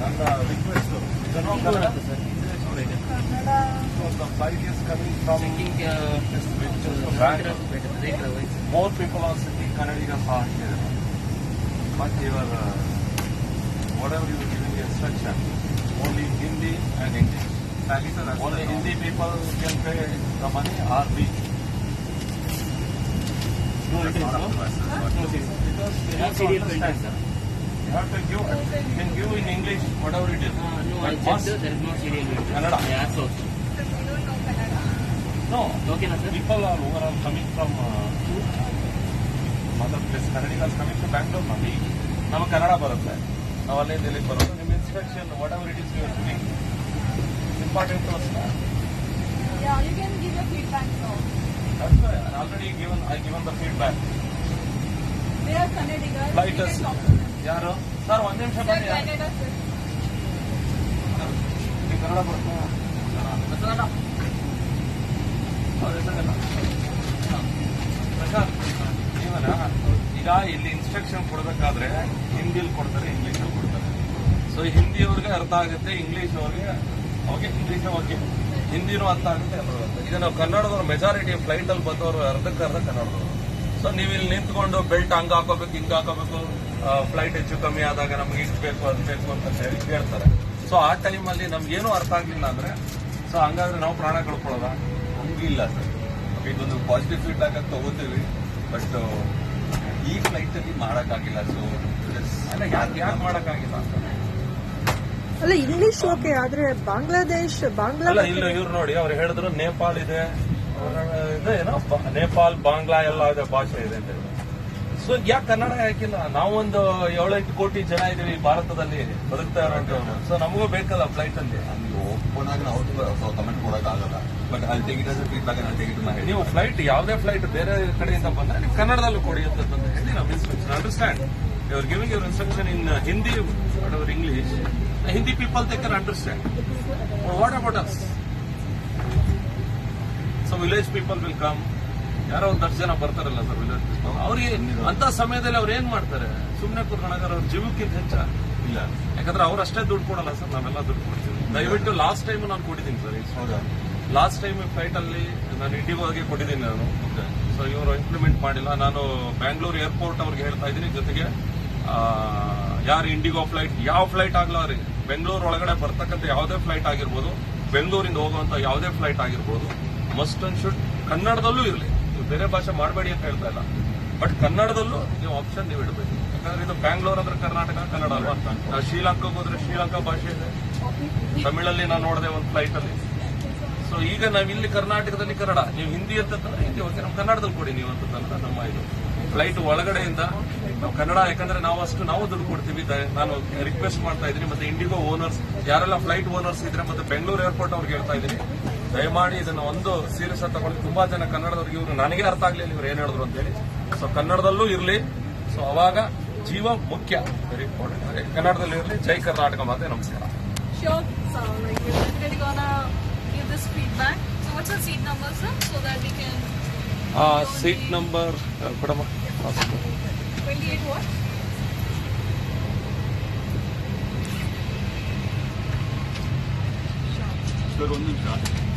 ನನ್ನ request Kannada so the flight is coming from more people are sitting Kannadiga ಸಹ ಹಾಕಿದ್ದಾರೆ but ಇವರ್ whatever you giving instruction only Hindi and English only Hindi people can pay the money or B Because they have to understand. You have to give, you can give in English whatever it is. No, I But checked, must- there is no serial video. Kannada? I asked also. No, Okay, na sir? people are overall coming from uh, other place. Kannadigas coming to Bangalore. ನಮಗೆ ನಮಗೆ ಕನ್ನಡ ಬರುತ್ತೆ ನಾವು ಅಲ್ಲಿಂದ ಇಲ್ಲಿಗೆ ಬರೋದು ನಿಮ್ಮ instruction whatever it is you giving important to us Yeah, you can give feedback. Already given I given the feedback They are Kannadigas. Flight You us. can talk to them. ಯಾರು sir ಒಂದ್ ನಿಮಿಷ They are ಬನ್ನಿ. ನಿಮ್ಗೆ ಕನ್ನಡ ಬರುತ್ತಾ ಅವ್ರ ಹೆಸರೇನು? ಪ್ರಶಾಂತ್, ನೀವೇನಾ? ಈಗ ಇಲ್ಲಿ ಇನ್ಸ್ಟ್ರಕ್ಷನ್ ಕೊಡ್ಬೇಕಾದ್ರೆ ಹಿಂದಿಲಿ ಕೊಡ್ತಾರೆ ಇಂಗ್ಲಿಷಲ್ಲಿ ಕೊಡ್ತಾರೆ ಸೊ ಹಿಂದಿಯವ್ರಿಗೆ ಅರ್ಥ ಆಗುತ್ತೆ ಇಂಗ್ಲಿಷ್ ಅವ್ರಿಗೆ ಓಕೆ ಇಂಗ್ಲಿಷ್ ಓಕೆ ಹಿಂದಿನೂ ಅಂತ ಆಗುತ್ತೆ ಈಗ ನಾವು ಕನ್ನಡದವ್ರು ಮೆಜಾರಿಟಿ ಫ್ಲೈಟ್ ಅಲ್ಲಿ ಬಂದವರು ಅರ್ಧಕ್ಕೆ ಅರ್ಧ ಕನ್ನಡದವರು. ಸೊ ನೀವು ಇಲ್ಲಿ ನಿಂತ್ಕೊಂಡು ಬೆಲ್ಟ್ ಹಂಗ್ ಹಾಕೋಬೇಕು, ಹಿಂಗ್ ಹಾಕೋಬೇಕು ಫ್ಲೈಟ್ ಹೆಚ್ಚು ಕಮ್ಮಿ ಆದಾಗ ನಮ್ಗೆ ಇಷ್ಟು ಬೇಕು, ಅದು ಬೇಕು ಅಂತ ಹೇಳಿ ಕೇಳ್ತಾರೆ. ಸೊ ಆ ಟೈಮಲ್ಲಿ ನಮ್ಗೇನು ಅರ್ಥ ಆಗ್ಲಿಲ್ಲ ಅಂದ್ರೆ ಸೊ ಹಂಗಾದ್ರೆ ನಾವು ಪ್ರಾಣ ಕಳ್ಕೊಳ್ಳೋದ? ಹಂಗಿಲ್ಲ ಸರ್. ಇದೊಂದು ಪಾಸಿಟಿವ್ ಫೀಡ್ಬ್ಯಾಕ್ ಅಂತ ತಗೋತೀವಿ ಬಟ್ ಈ ಫ್ಲೈಟ್ ಅಲ್ಲಿ ಮಾಡಕ್ಕಾಗಿಲ್ಲ ಸೊ ಯಾಕೆ ಯಾಕೆ ಮಾಡೋಕ್ಕಾಗಿಲ್ಲ? ಅಂತ ಅಲ್ಲ ಇಂಗ್ಲಿಷ್ ಓಕೆ ಆದ್ರೆ ಬಾಂಗ್ಲಾದೇಶ್ ಬಾಂಗ್ಲಾ ಅಲ್ಲ ಇಲ್ಲ ಇವ್ರು ನೋಡಿ ಅವ್ರು ಹೇಳಿದ್ರು ನೇಪಾಲ್ ಇದೆ. ಅವ್ರ ಇದೆ ಏನೋ ಬ- ನೇಪಾಲ್ ಬಾಂಗ್ಲಾ ಎಲ್ಲ ಇದೆ ಭಾಷೆ ಇದೆ ಅಂತ ಸೊ ಯಾಕೆ ಕನ್ನಡ ಯಾಕಿಲ್ಲ? ನಾವೊಂದು ಏಳೆಂಟು ಕೋಟಿ ಜನ ಇದೀವಿ ಭಾರತದಲ್ಲಿ ಬದುಕ್ತಾ ಇರೋ ಸೊ ನಮಗೂ ಬೇಕಲ್ಲ ಫ್ಲೈಟ್ ಅಲ್ಲಿ? ಓಪನ್ ಆಗಿ ನಾವು ಫ್ಲೈಟ್ ಯಾವುದೇ ಫ್ಲೈಟ್ ಬೇರೆ ಕಡೆಯಿಂದ ಬಂದ್ರೆ ನೀವು ಕನ್ನಡದಲ್ಲೂ ಕೊಡಿ ಅಂತ ಹೇಳಿ ನಾವು ಅಂಡರ್ಸ್ಟ್ಯಾಂಡ್ ಇವ್ರು giving your instruction in Hindi or English Hindi people they can understand what about us so village people will come ಯಾರೋ ಒಂದು ಹತ್ತು ಜನ ಬರ್ತಾರಲ್ಲ ಸರ್ ವಿಲೇಜ್ ಪೀಪಲ್ ಅವ್ರಿಗೆ ಅಂತ ಸಮಯದಲ್ಲಿ ಅವ್ರು ಏನ್ ಮಾಡ್ತಾರೆ? ಸುಮ್ಮನೆ ಕೂತ್ಕೊಂಡಾಗ ಅವ್ರ ಜೀವಕ್ಕಿಂತ ಹೆಚ್ಚ ಇಲ್ಲ. ಯಾಕಂದ್ರೆ ಅವ್ರು ಅಷ್ಟೇ ದುಡ್ಡು ಕೊಡಲ್ಲ ಸರ್ ನಾವೆಲ್ಲ ದುಡ್ಡು ಕೊಡ್ತೀವಿ. ದಯವಿಟ್ಟು ಲಾಸ್ಟ್ ಟೈಮ್ ನಾನು ಕೊಟ್ಟಿದ್ದೀನಿ ಸರ್ ಹೌದಾ? ಲಾಸ್ಟ್ ಟೈಮ್ ಫ್ಲೈಟ್ ಅಲ್ಲಿ ನಾನು ಇಂಡಿಗೋಗೆ ಕೊಟ್ಟಿದ್ದೀನಿ ನಾನು. ಸೊ ಇವರು ಇಂಪ್ಲಿಮೆಂಟ್ ಮಾಡಿಲ್ಲ. ನಾನು ಬ್ಯಾಂಗ್ಳೂರ್ ಏರ್ಪೋರ್ಟ್ ಅವ್ರಿಗೆ ಹೇಳ್ತಾ ಇದ್ದೀನಿ ಜೊತೆಗೆ ಯಾರು ಇಂಡಿಗೋ ಫ್ಲೈಟ್, ಯಾವ ಫ್ಲೈಟ್ ಆಗ್ಲಾರಿ ಬೆಂಗಳೂರು ಒಳಗಡೆ ಬರ್ತಕ್ಕಂಥ ಯಾವುದೇ ಫ್ಲೈಟ್ ಆಗಿರ್ಬೋದು, ಬೆಂಗಳೂರಿಂದ ಹೋಗುವಂತ ಯಾವುದೇ ಫ್ಲೈಟ್ ಆಗಿರ್ಬೋದು ಮಸ್ಟ್ ಅಂಡ್ ಶುಡ್ ಕನ್ನಡದಲ್ಲೂ ಇರಲಿ. ನೀವು ಬೇರೆ ಭಾಷೆ ಮಾಡಬೇಡಿ ಅಂತ ಹೇಳ್ತಾ ಇಲ್ಲ. ಬಟ್ ಕನ್ನಡದಲ್ಲೂ ನೀವು ಆಪ್ಷನ್ ನೀವು ಇಡಬೇಕು. ಯಾಕಂದ್ರೆ ಇದು ಬ್ಯಾಂಗ್ಳೂರ್ ಅಂದ್ರೆ ಕರ್ನಾಟಕ, ಕನ್ನಡ ಅಲ್ವಾ? ನಾವು ಶ್ರೀಲಂಕಾಗೆ ಹೋದ್ರೆ ಶ್ರೀಲಂಕಾ ಭಾಷೆ ಇದೆ. ತಮಿಳಲ್ಲಿ ನಾನು ನೋಡಿದೆ ಒಂದು ಫ್ಲೈಟ್ ಅಲ್ಲಿ. ಸೊ ಈಗ ನಾವಿಲ್ಲಿ ಕರ್ನಾಟಕದಲ್ಲಿ ಕನ್ನಡ. ನೀವು ಹಿಂದಿ ಅಂತ ಹಿಂದಿ ಓಕೆ ನಮ್ಮ ಕನ್ನಡದಲ್ಲಿ ಕೊಡಿ ನೀವು ಅಂತ ನಮ್ಮ ಇದು. ಫ್ಲೈಟ್ ಒಳಗಡೆಯಿಂದ ನಾವು ಕನ್ನಡ, ಯಾಕಂದ್ರೆ ನಾವು ಅಷ್ಟು ನಾವು ದುಡ್ಡು ಕೊಡ್ತೀವಿ. ನಾನು ರಿಕ್ವೆಸ್ಟ್ ಮಾಡ್ತಾ ಇದ್ದೀನಿ. ಮತ್ತೆ ಇಂಡಿಗೋ ಓನರ್ಸ್ ಯಾರೆಲ್ಲ ಫ್ಲೈಟ್ ಓನರ್ಸ್ ಇದ್ರೆ ಮತ್ತೆ ಬೆಂಗಳೂರು ಏರ್ಪೋರ್ಟ್ ಅವ್ರಿಗೆ ಹೇಳ್ತಾ ಇದ್ದೀನಿ. ದಯಮಾಡಿ ಇದನ್ನ ಒಂದು ಸೀರಿಯಸ್ ಆಗಿ ತಗೊಂಡು ತುಂಬಾ ಜನ ಕನ್ನಡದವ್ರಿಗೆ ಇವರು ನನಗೆ ಅರ್ಥ ಆಗ್ಲಿಲ್ಲ ಇವ್ರು ಏನ್ ಹೇಳಿದ್ರು ಅಂತ ಹೇಳಿ ಸೊ ಕನ್ನಡದಲ್ಲೂ ಇರ್ಲಿ. ಸೊ ಅವಾಗ ಜೀವ ಮುಖ್ಯ. ವೆರಿ ಇಂಪಾರ್ಟೆಂಟ್ ಕನ್ನಡದಲ್ಲಿ ಇರಲಿ. ಜೈ ಕರ್ನಾಟಕ ಮಾತೆ. ನಮಸ್ಕಾರ. ಸೀಟ್ ನಂಬರ್ ಕೊಡಮ್ಮ 28 what? ಸರ್ ಒಂದು ನಿಮಿಷ